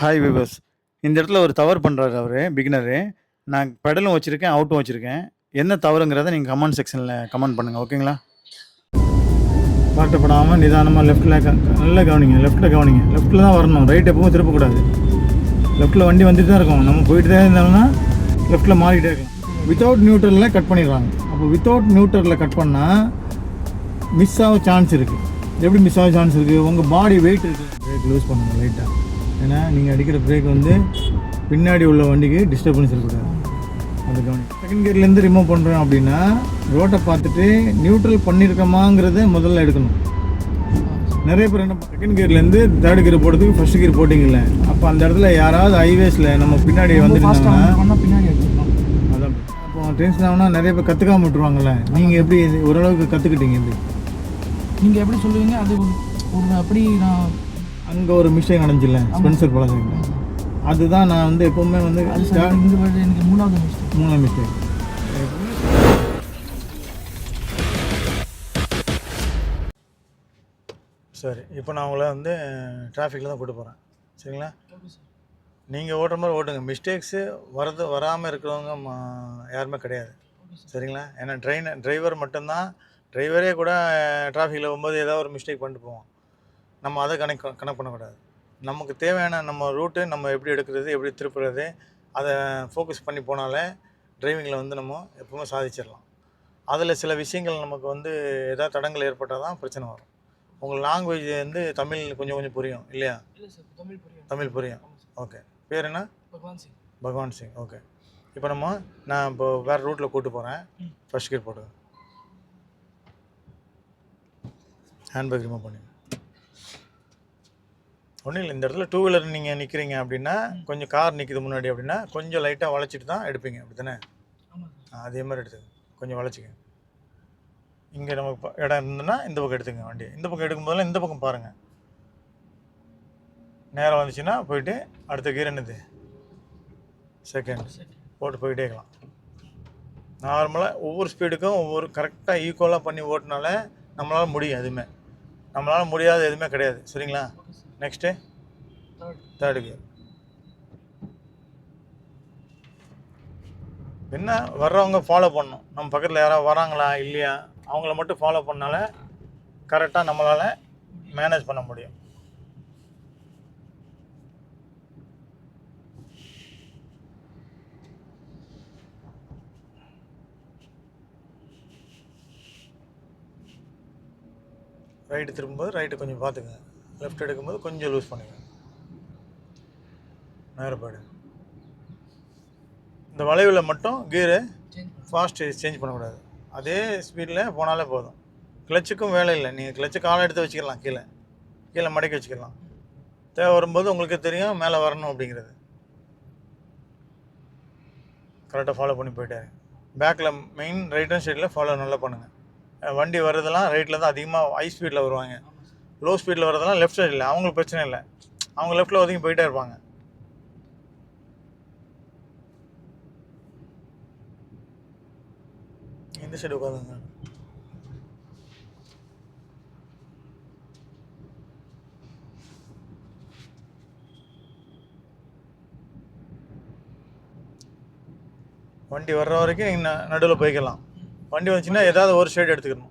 Hi viewers இந்த இடத்துல ஒரு தவறு பண்ணுறாரு அவர் பிகினரு நான் பெடலும் வச்சுருக்கேன் அவுட்டும் வச்சுருக்கேன். என்ன தவறுங்கிறத நீங்கள் கமெண்ட் செக்ஷனில் கமெண்ட் பண்ணுங்கள் ஓகேங்களா பாட்டப்படாமல் நிதானமாக லெஃப்ட்டில் நல்லா கவனிங்க லெஃப்ட்டில் கவனிங்க. லெஃப்ட்டில் தான் வரணும் ரைட் எப்பவும் திருப்பக்கூடாது. லெஃப்ட்டில் வண்டி வந்துட்டு தான் இருக்கும். நம்ம போயிட்டு தான் இருந்தோம்னா லெஃப்ட்டில் மாறிக்கிட்டே இருக்கலாம். வித்தவுட் நியூட்ரலில் கட் பண்ணிடுறாங்க. அப்போ வித்தவுட் நியூட்ரலில் கட் பண்ணால் மிஸ் ஆக சான்ஸ் இருக்குது எப்படி மிஸ் ஆக சான்ஸ் இருக்குது உங்கள் பாடி வெயிட் இருக்குது பிரேக் லூஸ் பண்ணுங்க லைட்டாக ஏன்னா நீங்கள் அடிக்கிற பிரேக் வந்து பின்னாடி உள்ள வண்டிக்கு டிஸ்டர்பன்ஸ் இருக்கக்கூடாது. அது கவனி செகண்ட் கியர்லேருந்து ரிமூவ் பண்ணுறோம் அப்படின்னா ரோட்டை பார்த்துட்டு நியூட்ரல் பண்ணியிருக்கோமாங்கிறத முதல்ல எடுக்கணும். நிறைய பேர் என்ன செகண்ட் கியர்லேருந்து தேர்ட் கியர் போடுறதுக்கு ஃபர்ஸ்ட் கியர் போட்டிங்கல்ல அப்போ அந்த இடத்துல யாராவது ஹைவேஸில் நம்ம பின்னாடி வந்துருந்தாங்கன்னா பின்னாடி அதான். அப்போ டென்ஷன் ஆகுனா நிறைய பேர் கற்றுக்காம விட்டுருவாங்கல்ல நீங்கள் எப்படி ஓரளவுக்கு கற்றுக்கிட்டீங்க எப்படி நீங்க எப்படி சொல்லுவீங்க? அது ஒரு அப்படி நான் அங்கே ஒரு மிஸ்டேக் நடந்துச்சுல்ல ஸ்பென்சர் பழசங்க அதுதான் நான் வந்து எப்போவுமே வந்து எனக்கு மூணாவது மிஸ்டேக் மூணாவது மிஸ்டேக் சரி இப்போ நான் உங்களை வந்து டிராஃபிக்கில் தான் கூட்டு போகிறேன் சரிங்களா? நீங்கள் ஓட்டுற மாதிரி ஓட்டுங்க. மிஸ்டேக்ஸு வரது வராமல் இருக்கிறவங்க யாருமே கிடையாது. சரிங்களா? ஏன்னா ட்ரெயின் டிரைவர் மட்டும்தான். டிரைவரே கூட டிராஃபிக்கில் போகும்போது ஏதாவது ஒரு மிஸ்டேக் பண்ணிட்டு போவோம். நம்ம அதை கணக்கு கணக்கு பண்ணக்கூடாது. நமக்கு தேவையான நம்ம ரூட்டு நம்ம எப்படி எடுக்கிறது எப்படி திருப்புறது அதை ஃபோக்கஸ் பண்ணி போனாலே டிரைவிங்கில் வந்து நம்ம எப்பவுமே சாதிச்சிடலாம். அதில் சில விஷயங்கள் நமக்கு வந்து ஏதாவது தடங்கள் ஏற்பட்டால் தான் பிரச்சனை வரும். உங்கள் லாங்குவேஜ் வந்து தமிழ் கொஞ்சம் கொஞ்சம் புரியும் இல்லையா? தமிழ் புரியும். ஓகே பேர் என்ன? பகவான் சிங். பகவான் சிங். ஓகே இப்போ நம்ம நான் இப்போ வேறு ரூட்டில் கூட்டு போகிறேன். ஃபர்ஸ்ட் கியர் போட்டு ஹேண்ட்பேக் ரிமூவ் பண்ணி ஒன்றும் இல்லை இந்த இடத்துல டூ வீலர் நீங்கள் நிற்கிறீங்க அப்படின்னா கொஞ்சம் கார் நிற்கிது முன்னாடி அப்படின்னா கொஞ்சம் லைட்டாக வளைச்சிட்டு தான் எடுப்பீங்க அப்படி தானே அதே மாதிரி எடுத்துங்க கொஞ்சம் வளைச்சிங்க இங்கே நமக்கு இடம் இருந்ததுன்னா இந்த பக்கம் எடுத்துங்க வண்டி இந்த பக்கம் எடுக்கும் போதெல்லாம் இந்த பக்கம் பாருங்கள் நேரம் வந்துச்சுன்னா போயிட்டு அடுத்த கீர் என்னது? செகண்ட் போட்டு போயிட்டே இருக்கலாம். நார்மலாக ஒவ்வொரு ஸ்பீடுக்கும் ஒவ்வொரு கரெக்டாக ஈக்குவலாக பண்ணி ஓட்டினாலே நம்மளால் முடியும் எதுவுமே. நம்மளால் முடியாத எதுவுமே கிடையாது. சரிங்களா? நெக்ஸ்ட்டு தேர்டு கியர் என்ன வர்றவங்க ஃபாலோ பண்ணணும். நம்ம பக்கத்தில் யாராவது வராங்களா இல்லையா? அவங்கள மட்டும் ஃபாலோ பண்ணால கரெக்டாக நம்மளால் மேனேஜ் பண்ண முடியும். ரைட்டு திரும்பும்போது ரைட்டு கொஞ்சம் பார்த்துக்குங்க. லெஃப்ட் எடுக்கும்போது கொஞ்சம் லூஸ் பண்ணுங்க. நேரப்பாடு. இந்த வளைவில் மட்டும் கீரு ஃபாஸ்ட் சேஞ்ச் பண்ணக்கூடாது. அதே ஸ்பீடில் போனாலே போதும். கிளச்சுக்கும் வேலை இல்லை. நீங்கள் கிளச்சு காலை எடுத்து வச்சுக்கலாம் கீழே. கீழே மடக்கி வச்சுக்கலாம். தேவை வரும்போது உங்களுக்கு தெரியும் மேலே வரணும் அப்படிங்கிறது. கரெக்டாக ஃபாலோ பண்ணி போயிட்டாரு பேக்கில் மெயின் ரைட் ஹேண்ட் சைடில் ஃபாலோ நல்லா பண்ணுங்கள் வண்டி வர்றதெல்லாம் ரைட்டில் தான் அதிகமாக ஹை ஸ்பீடில் வருவாங்க. லோ ஸ்பீடில் வரதெல்லாம் லெஃப்ட் சைடில் அவங்களுக்கு பிரச்சனை இல்லை. அவங்க லெஃப்ட்டில் ஒதுங்கி போயிட்டே இருப்பாங்க. இந்த சைடு உட்காந்துங்க வண்டி வர்ற வரைக்கும் நீங்கள் நடுவில் போய்க்கலாம். வண்டி வந்துச்சுன்னா ஏதாவது ஒரு சைடு எடுத்துக்கணும்.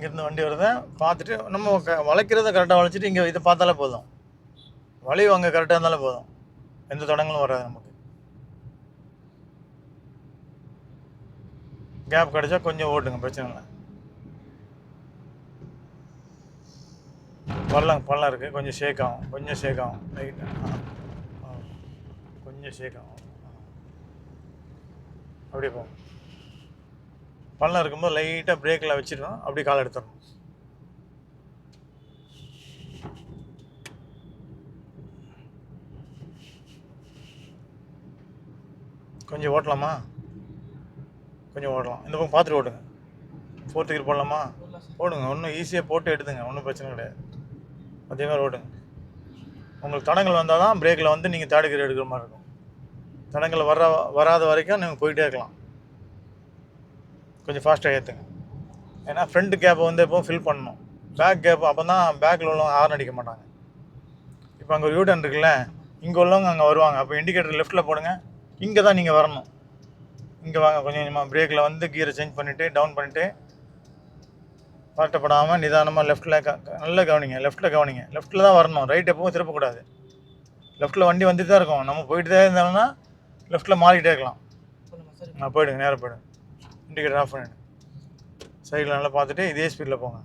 இங்கேருந்து வண்டி வருத. பார்த்துட்டு நம்ம க வளைக்கிறத கரெக்டாக வளைச்சிட்டு இங்கே இதை பார்த்தாலே போதும். வளைவு அங்கே கரெக்டாக இருந்தாலே போதும். எந்த தடங்களும் வராது நமக்கு. கேப் கிடைச்சா கொஞ்சம் ஓட்டுங்க பிரச்சனை இல்லை. பள்ளம் பள்ளம் இருக்குது கொஞ்சம் ஷேக் ஆகும். கொஞ்சம் ஷேக் ஆகும். கொஞ்சம் ஷேக் ஆகும். ஆ. அப்படியே போகும். பள்ளம் இருக்கும்போது லைட்டாக பிரேக்கில் வச்சிடணும் அப்படியே கால் எடுத்துடணும். கொஞ்சம் ஓட்டலாமா? கொஞ்சம் ஓட்டலாம். இந்த பக்கம் பார்த்துட்டு ஓட்டுங்க ஃபோர்த்து கியர் போடலாமா? ஓடுங்க போடுங்க ஒன்றும் ஈஸியாக போட்டு எடுத்துங்க. ஒன்றும் பிரச்சனை கிடையாது. அதே மாதிரி ஓடுங்க. உங்களுக்கு தடங்கள் வந்தால் தான் பிரேக்கில் வந்து நீங்கள் தேர்ட் கியர் எடுக்கிற மாதிரி இருக்கும். தடங்கள் வர வராத வரைக்கும் நீங்கள் போயிட்டே இருக்கலாம். கொஞ்சம் ஃபாஸ்ட்டாக ஏற்றுங்க ஏன்னா ஃப்ரண்ட் கேப்பை வந்து எப்போவும் ஃபில் பண்ணணும். பேக் கேப் அப்போ தான் பேக்கில் உள்ளவங்க ஹார்ன் அடிக்க மாட்டாங்க. இப்போ அங்கே ஒரு யூட்டன் இருக்குல்ல இங்கே உள்ளவங்க அங்கே வருவாங்க. அப்போ இண்டிகேட்டர் லெஃப்ட்டில் போடுங்க. இங்கே தான் நீங்கள் வரணும். இங்கே வாங்க கொஞ்சம் கொஞ்சமாக பிரேக்கில் வந்து கீரை சேஞ்ச் பண்ணிவிட்டு டவுன் பண்ணிவிட்டு பட்டப்படாமல் நிதானமாக லெஃப்ட்டில் க நல்லா கவனிங்க. லெஃப்ட்டில் கவனிங்க. லெஃப்ட்டில் தான் வரணும். ரைட் எப்பவும் திருப்பக்கூடாது. லெஃப்ட்டில் வண்டி வந்துட்டு தான் இருக்கும். நம்ம போயிட்டு தான் இருந்தோம்னா லெஃப்ட்டில் மாறிக்கிட்டே இருக்கலாம். நான் போயிடுங்க நேராக போயிடுங்க. இண்டிகேட்டர் ஆஃப் பண்ணிவிடு சைடில் நல்லா பார்த்துட்டு இதே ஸ்பீடில் போங்க.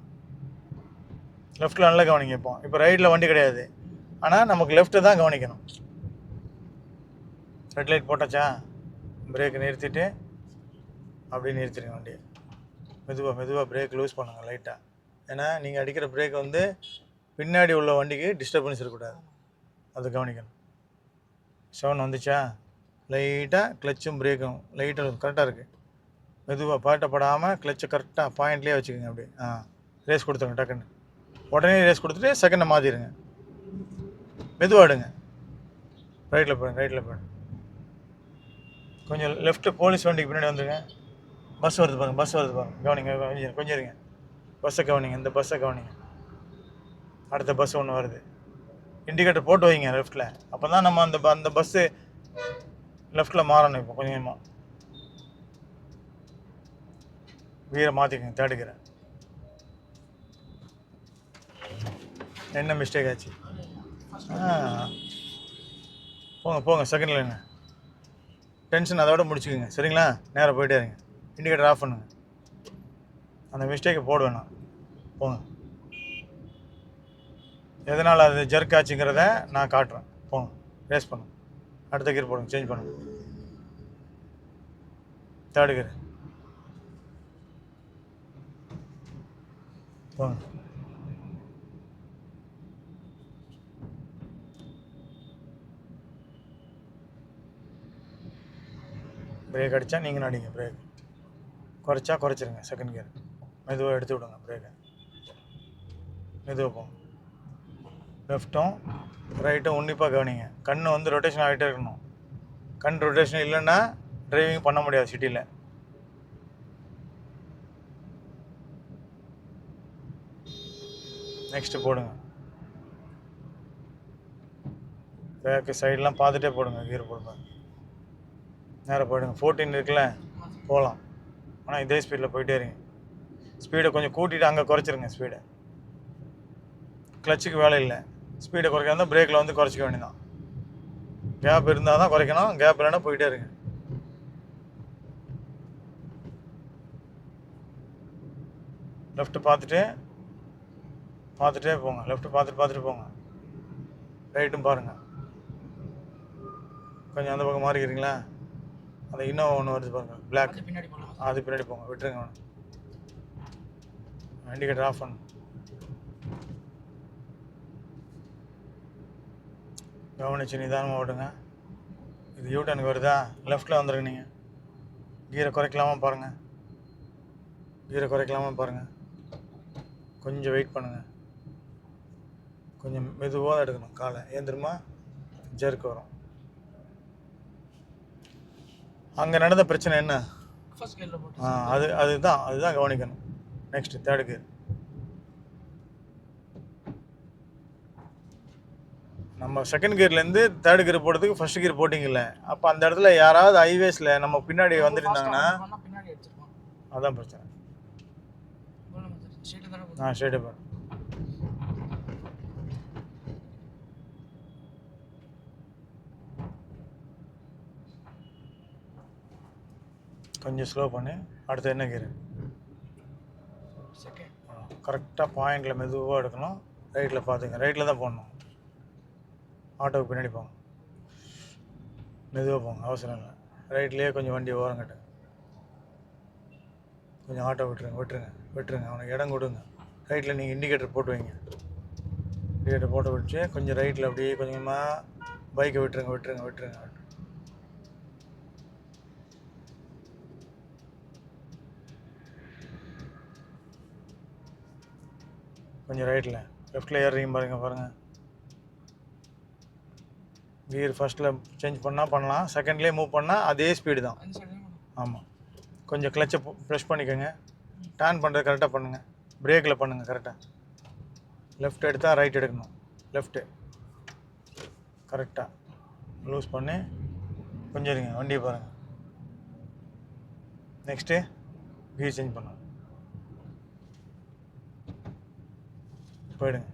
லெஃப்ட்டில் நல்லா கவனிங்க இப்போ. இப்போ ரைட்டில் வண்டி கிடையாது. ஆனால் நமக்கு லெஃப்ட்டு தான் கவனிக்கணும். ரெட் லைட் போட்டாச்சா? பிரேக் நிறுத்திட்டு அப்படியே நிறுத்திடுங்க வண்டியை. மெதுவாக மெதுவாக பிரேக் லூஸ் பண்ணுங்கள் லைட்டாக ஏன்னா நீங்கள் அடிக்கிற பிரேக் வந்து பின்னாடி உள்ள வண்டிக்கு டிஸ்டர்பன்ஸ் இருக்கக்கூடாது. அது கவனிக்கணும். செவன் வந்துச்சா? லைட்டாக கிளச்சும் பிரேக்கும் லைட்டாக கரெக்டாக இருக்குது மெதுவாக பாட்டப்படாமல் கிளச்சை கரெக்டாக பாயிண்ட்லேயே வச்சுக்கோங்க அப்படியே. ஆ ரேஸ் கொடுத்துருங்க டக்குன்னு. உடனே ரேஸ் கொடுத்துட்டு செகண்டை மாற்றிடுங்க மெதுவாடுங்க ரைட்டில் போயிடுங்க ரைட்டில் போயிடுங்க கொஞ்சம் லெஃப்ட்டு போலீஸ் வண்டிக்கு பின்னாடி வந்துருங்க. பஸ் வருது பாருங்க பஸ் வருது பாருங்க. கவனிங்க கொஞ்சம் கொஞ்சம் இருங்க. பஸ்ஸை கவனிங்க இந்த பஸ்ஸை கவனிங்க. அடுத்த பஸ் ஒன்று வருது. இண்டிகேட்டர் போட்டு வைங்க லெஃப்ட்டில் அப்போ தான் நம்ம அந்த ப- அந்த பஸ்ஸு லெஃப்ட்டில் மாறணும் இப்போ கொஞ்சமாக வீரை மாற்றிக்கங்க தேடுக்கிறேன். என்ன மிஸ்டேக் ஆச்சு? போங்க போங்க செகண்ட் லைனு டென்ஷன் அதோட முடிச்சுக்கோங்க. சரிங்களா? நேராக போயிட்டே இருங்க. இண்டிகேட்டர் ஆஃப் பண்ணுங்க. அந்த மிஸ்டேக்கை போட வேணாம் போங்க. எதனால் அது ஜர்க் ஆச்சுங்கிறத நான் காட்டுறேன். போங்க. ரேஸ் பண்ணுங்க. அடுத்த கீர் போடுங்க. சேஞ்ச் பண்ணுங்க. தேர்டு கீர் போங்க பிரேக் அடித்தா நீங்களும் அடிங்க பிரேக் குறைச்சா குறைச்சிருங்க செகண்ட் கியர் மெதுவாக எடுத்து விடுங்க பிரேக்கை மெதுவாக போகும் லெஃப்ட்டும் ரைட்டும் உன்னிப்பாக கவனிங்க. கண் வந்து ரொட்டேஷன் ஆகிட்டே இருக்கணும். கண் ரொட்டேஷன் இல்லைன்னா டிரைவிங் பண்ண முடியாது சிட்டியில் நெக்ஸ்ட்டு போடுங்க. பேக்கு சைடெலாம் பார்த்துட்டே போடுங்க கீர் போடுங்க. நேராக போயிடுங்க. ஃபோர்டீன் இருக்குல்ல? போகலாம். ஆனால் இதே ஸ்பீடில் போயிட்டே இருங்க. ஸ்பீடை கொஞ்சம் கூட்டிகிட்டு அங்கே குறைச்சிருங்க ஸ்பீடை கிளச்சுக்கு வேலை இல்லை. ஸ்பீடை குறைக்கிறதா இருந்தால் பிரேக்கில் வந்து குறைச்சிக்க வேண்டியதான் கேப் இருந்தால் தான் குறைக்கணும் கேப் இல்லைன்னா போயிட்டே இருங்க. லெஃப்ட்டு பார்த்துட்டு பார்த்துட்டே போங்க லெஃப்ட் பார்த்துட்டு பார்த்துட்டு போங்க. ரைட்டும் பாருங்கள் கொஞ்சம் அந்த பக்கம் மாறிக்கிறீங்களா? அந்த இன்னோவா ஒன்று வருது பாருங்கள் பிளாக் அது பின்னாடி போகலாம். அது பின்னாடி போங்க விட்டுருங்க இண்டிகேட்டர் ஆஃப் பண்ணு. கவனிச்சு நிதானமாக ஓடுங்க. இது யூட்டனுக்கு வருதா? லெஃப்ட்டில் வந்துருங்க நீங்கள் கீரை குறைக்கலாமா பாருங்கள் கீரை குறைக்கலாமா பாருங்கள் கொஞ்சம் வெயிட் பண்ணுங்கள் கொஞ்சம் மெதுவாக எடுக்கணும். காலை ஏன் தெரியுமா? ஜெர்க் வரும். அங்கே நடந்த பிரச்சனை என்ன? ஆ அது அதுதான் அதுதான் கவனிக்கணும். நெக்ஸ்ட் தேர்டு கியர் நம்ம செகண்ட் கியர்லேருந்து தேர்ட் கியர் போடுறதுக்கு ஃபர்ஸ்ட் கியர் போட்டிங்கல்ல அப்போ அந்த இடத்துல யாராவது ஹைவேஸில் நம்ம பின்னாடி எடுத்துருக்கோம் அதான் பிரச்சனை. சார் ஸ்ட்ரெயிட்டாக தானே போகுது நான் ஸ்ட்ரெயிட்டாக பாரு கொஞ்சம் ஸ்லோ பண்ணி. அடுத்து என்ன கியர் செகண்ட் கரெக்டாக பாயிண்டில் மெதுவாக எடுக்கணும். ரைட்டில் பார்த்துங்க ரைட்டில் தான் போடணும். ஆட்டோவுக்கு பின்னாடி போங்க. மெதுவாக போங்க. அவசரம் இல்லை. ரைட்லேயே கொஞ்சம் வண்டி ஓரங்கட்டு. கொஞ்சம் ஆட்டோ விட்டுருங்க. விட்டுருங்க. விட்டுருங்க. அவனுக்கு இடம் கொடுங்க. ரைட்டில் நீங்கள் இண்டிகேட்டர் போட்டு வைங்க. இண்டிகேட்டர் போட்டு வச்சு கொஞ்சம் ரைட்டில் அப்படியே கொஞ்சமாக பைக்கை விட்டுருங்க. விட்டுருங்க. விட்டுருங்க விட்டுருங்க. கொஞ்சம் ரைட்டில் லெஃப்ட்டில் ஏறுறீங்க பாருங்க பாருங்கள் கியர் ஃபஸ்ட்டில் சேஞ்ச் பண்ணால் பண்ணலாம். செகண்ட்லேயே மூவ் பண்ணால் அதே ஸ்பீடு தான். ஆமாம் கொஞ்சம் கிளச்சை ப்ரெஷ் பண்ணிக்கோங்க. டர்ன் பண்ணுறது கரெக்டாக பண்ணுங்கள் பிரேக்கில் பண்ணுங்கள் கரெக்டாக லெஃப்ட் எடுத்தால் ரைட் எடுக்கணும். லெஃப்ட்டு கரெக்டாக லூஸ் பண்ணி கொஞ்சம் இருங்க. வண்டியை பாருங்கள் நெக்ஸ்ட்டு கீர் சேஞ்ச் பண்ணணும் போயிடுங்க.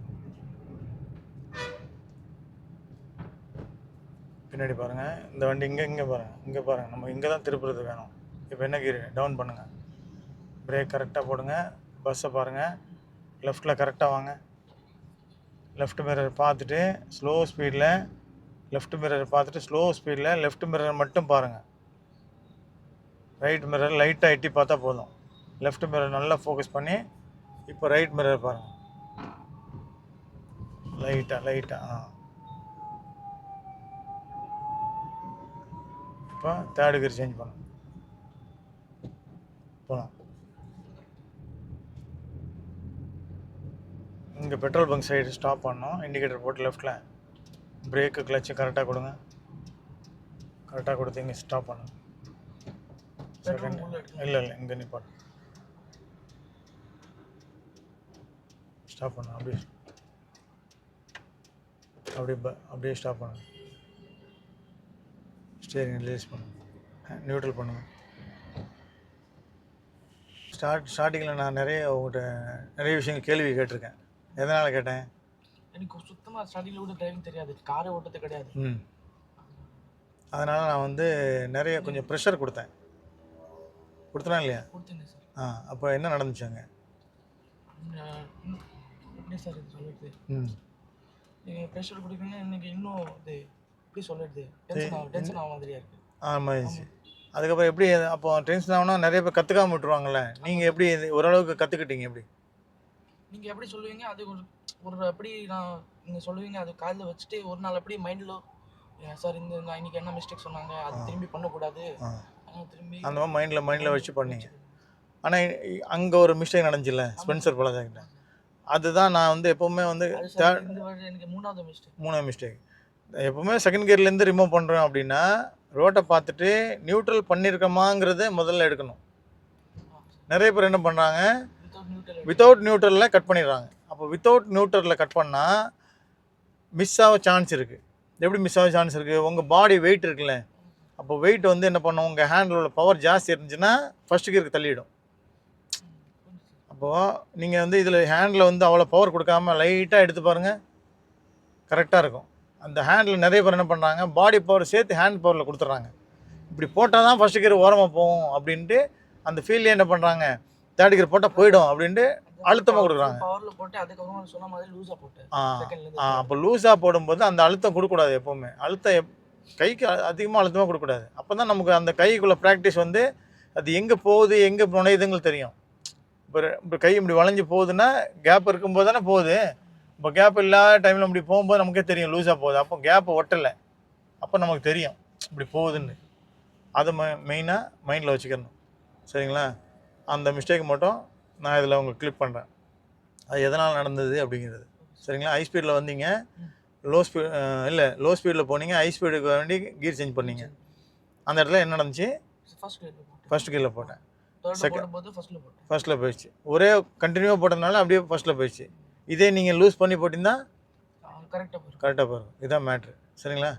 பின்னாடி பாருங்கள் இந்த வண்டி இங்கே இங்கே பாருங்கள் இங்கே பாருங்கள் நம்ம இங்கே தான் திருப்புறது வேணும். இப்போ என்ன கீர் டவுன் பண்ணுங்கள் பிரேக் கரெக்டாக போடுங்க. பஸ்ஸை பாருங்கள் லெஃப்ட்டில் கரெக்டாக வாங்க. லெஃப்ட் மிரர் பார்த்துட்டு ஸ்லோ ஸ்பீடில் லெஃப்ட் மிரர் பார்த்துட்டு ஸ்லோ ஸ்பீடில் லெஃப்ட் மிரர் மட்டும் பாருங்கள் ரைட் மிரர் லைட்டாக எட்டி பார்த்தா போதும். லெஃப்ட் மிரர் நல்லா ஃபோக்கஸ் பண்ணி இப்போ ரைட் மிரர் பாருங்கள் லைட்டாக லைட்டாக ஆ. இப்போ தேர்டு கியர் சேஞ்ச் பண்ணும் போகலாம் இங்கே பெட்ரோல் பங்க் சைடு ஸ்டாப் பண்ணோம். இண்டிகேட்டர் போட்டு லெஃப்ட்டில் பிரேக்கு கிளச்சு கரெக்டாக கொடுங்க. கரெக்டாக கொடுத்து இங்கே ஸ்டாப் பண்ணுங்க செகண்ட். இல்லை இல்லை இங்கே நிப்பாட்டு. ஸ்டாப் பண்ணு அப்படியே. அப்படியே ப அப்படியே ஸ்டாப் பண்ணுங்க. ஸ்டேரிங் ரிலீஸ் பண்ணுங்க. நியூட்ரல் பண்ணுங்க. ஸ்டார்ட் ஸ்டார்டிங்கில் நான் நிறைய உங்கள்கிட்ட நிறைய விஷயங்கள் கேள்வி கேட்டிருக்கேன். எதனால் கேட்டேன்? எனக்கு சுத்தமாக ஸ்டார்டிங்கில் கூட டிரைவிங் தெரியாது. காரை ஓட்டது கிடையாது. ம். அதனால் நான் வந்து நிறைய கொஞ்சம் ப்ரெஷர் கொடுத்தேன். கொடுத்தனா இல்லையா? ஆ அப்போ என்ன நடந்துச்சாங்க எப்படி சார் ம். நீங்கள் ப்ரெஷர் கொடுக்குறீங்கன்னா எனக்கு இன்னும் இது எப்படி சொல்லுறது டென்ஷன் ஆகும் டென்ஷன் ஆக மாதிரியா இருக்கு. ஆமாம் அதுக்கப்புறம் எப்படி அப்போ டென்ஷன் ஆகுனா நிறைய பேர் கற்றுக்காம விட்டுருவாங்கல்ல. நீங்கள் எப்படி இது ஓரளவுக்கு கற்றுக்கிட்டீங்க எப்படி? நீங்கள் எப்படி சொல்லுவீங்க அது ஒரு ஒரு அப்படி நான் நீங்கள் சொல்லுவீங்க அது காதில் வச்சுட்டு ஒரு நாள் அப்படி மைண்டில் சார் இந்த நான் இன்னைக்கு என்ன மிஸ்டேக் சொன்னாங்க அது திரும்பி பண்ணக்கூடாது. திரும்பி அந்த மாதிரி மைண்டில் மைண்டில் வச்சு பண்ணீங்க. ஆனால் அங்கே ஒரு மிஸ்டேக் நடந்துச்சுல்ல ஸ்பென்சர் பழகிட்ட அதுதான் நான் வந்து எப்போவுமே வந்து மூணாவது மிஸ்டேக் மூணாவது மிஸ்டேக் எப்போவுமே செகண்ட் கியர்லேருந்து ரிமூவ் பண்ணுறோம் அப்படின்னா ரோட்டை பார்த்துட்டு நியூட்ரல் பண்ணியிருக்கோமாங்கிறத முதல்ல எடுக்கணும். நிறைய பேர் என்ன பண்ணுறாங்க வித்தவுட் நியூட்ரல் வித்தவுட் நியூட்ரலில் கட் பண்ணிடுறாங்க. அப்போ வித்தவுட் நியூட்ரலில் கட் பண்ணால் மிஸ் ஆக சான்ஸ் இருக்குது எப்படி மிஸ் ஆக சான்ஸ் இருக்குது உங்கள் பாடி வெயிட் இருக்குல்ல. அப்போ வெயிட் வந்து என்ன பண்ணும்? உங்கள் ஹேண்டில் உள்ள பவர் ஜாஸ்தி இருந்துச்சுன்னா ஃபஸ்ட் கியருக்கு தள்ளிடும். அப்போது நீங்கள் வந்து இதில் ஹேண்டில் வந்து அவ்வளோ பவர் கொடுக்காம லைட்டாக எடுத்து பாருங்கள் கரெக்டாக இருக்கும். அந்த ஹேண்டில் நிறைய பேர் என்ன பண்ணுறாங்க பாடி பவர் சேர்த்து ஹேண்ட் பவரில் கொடுத்துட்றாங்க. இப்படி போட்டால் தான் ஃபஸ்ட் கியர் ஓரமாக போகும் அப்படின்ட்டு அந்த ஃபீல்ட்லேயே என்ன பண்ணுறாங்க தேர்ட் கியர் போட்டால் போயிடும் அப்படின்ட்டு அழுத்தமா கொடுக்குறாங்க. பவரில் போட்டு அதுக்கப்புறம் சொன்ன மாதிரி லூஸாக போட்டு ஆ செகண்ட்லேருந்து ஆ அப்போ லூஸாக போடும்போது அந்த அழுத்தம் கொடுக்கக்கூடாது எப்போவுமே. அழுத்தம் எப் கைக்கு அதிகமாக அழுத்தமாக கொடுக்கக்கூடாது. அப்போ தான் நமக்கு அந்த கைக்குள்ளே ப்ராக்டிஸ் வந்து அது எங்கே போகுது எங்கே நுழையுதுங்களுக்கு தெரியும். இப்போ கை இப்படி வளைஞ்சு போகுதுன்னா கேப் இருக்கும்போது தானே போகுது. இப்போ கேப் இல்லாத டைமில் இப்படி போகும்போது நமக்கே தெரியும் லூஸாக போகுது. அப்போ கேப்பை ஒட்டலை. அப்போ நமக்கு தெரியும் இப்படி போகுதுன்னு. அதை மெ மெயினாக மைண்டில் வச்சுக்கணும். சரிங்களா? அந்த மிஸ்டேக் மட்டும் நான் இதில் உங்களுக்கு கிளிப் பண்ணுறேன் அது எதனால் நடந்தது அப்படிங்கிறது. சரிங்களா? ஹை ஸ்பீடில் வந்தீங்க. லோ ஸ்பீட் இல்லை லோ ஸ்பீடில் போனீங்க ஹை ஸ்பீடுக்கு வேண்டி கீர் சேஞ்ச் பண்ணீங்க. அந்த இடத்துல என்ன நடந்துச்சு? ஃபர்ஸ்ட் கீரில் போட்டேன். போட்டேன். ஃபர்ஸ்ட்டில் போயிடுச்சு. ஒரே கண்டினியூவாக போட்டதுனால அப்படியே ஃபர்ஸ்ட்டில் போயிடுச்சு. இதே நீங்கள் லூஸ் பண்ணி போட்டிருந்தா கரெக்டாக போயிடும். கரெக்டாக போகும் இதுதான் மேட்ரு சரிங்களா?